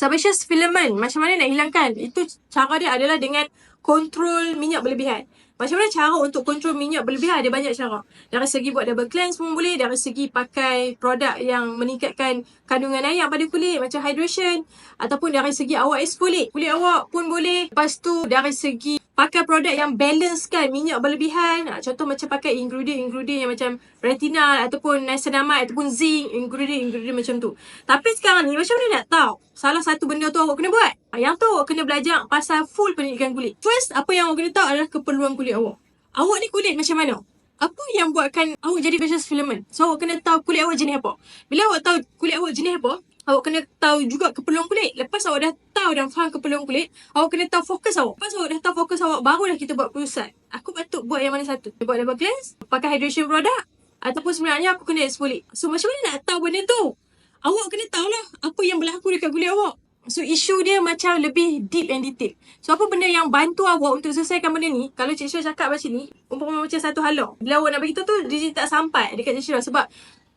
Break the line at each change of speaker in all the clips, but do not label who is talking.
Sebaceous filament, macam mana nak hilangkan? Itu cara dia adalah dengan kontrol minyak berlebihan. Macam mana cara untuk kontrol minyak berlebihan? Ada banyak cara. Dari segi buat double cleanse pun boleh. Dari segi pakai produk yang meningkatkan kandungan air pada kulit. Macam hydration. Ataupun dari segi awak exfoliate. Kulit awak pun boleh. Lepas tu dari segi pakai produk yang balancekan minyak berlebihan. Ha, contoh macam pakai ingredient-ingredient yang macam retinol ataupun niacinamide ataupun zinc. Ingredient-ingredient macam tu. Tapi sekarang ni macam mana nak tahu? Salah satu benda tu awak kena buat. Yang tu awak kena belajar pasal full pendidikan kulit. First, apa yang awak kena tahu adalah keperluan kulit awak. Awak ni kulit macam mana? Apa yang buatkan awak jadi facial filament? So, awak kena tahu kulit awak jenis apa. Bila awak tahu kulit awak jenis apa, awak kena tahu juga keperluan kulit. Lepas awak dah tahu dan faham keperluan kulit, awak kena tahu fokus awak. Lepas awak dah tahu fokus awak, barulah kita buat keputusan. Aku patut buat yang mana satu? Buat double cleanse? Pakai hydration product? Ataupun sebenarnya aku kena exfoliate? So, macam mana nak tahu benda tu? Awak kena tahulah apa yang berlaku dekat kulit awak. So isu dia macam lebih deep and detail. So apa benda yang bantu awak untuk selesaikan benda ni? Kalau Cik Syurah cakap macam ni, umpama macam satu halang. Bila awak nak beritahu tu, dia tak sampai dekat Cik Syurah. Sebab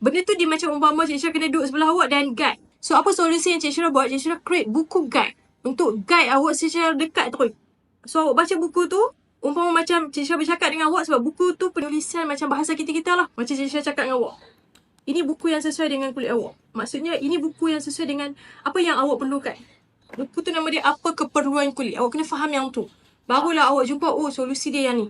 benda tu dia macam umpama Cik Syurah kena duduk sebelah awak dan guide. So apa solusi yang Cik Syurah buat? Cik Syurah create buku guide. Untuk guide awak secara dekat terus. So awak baca buku tu, umpama macam Cik Syurah bercakap dengan awak sebab buku tu penulisan macam bahasa kita-kita lah. Macam Cik Syurah cakap dengan awak. Ini buku yang sesuai dengan kulit awak. Maksudnya ini buku yang sesuai dengan apa yang awak perlukan. Buku tu nama dia apa keperluan kulit. Awak kena faham yang tu. Barulah awak jumpa, oh solusi dia yang ni.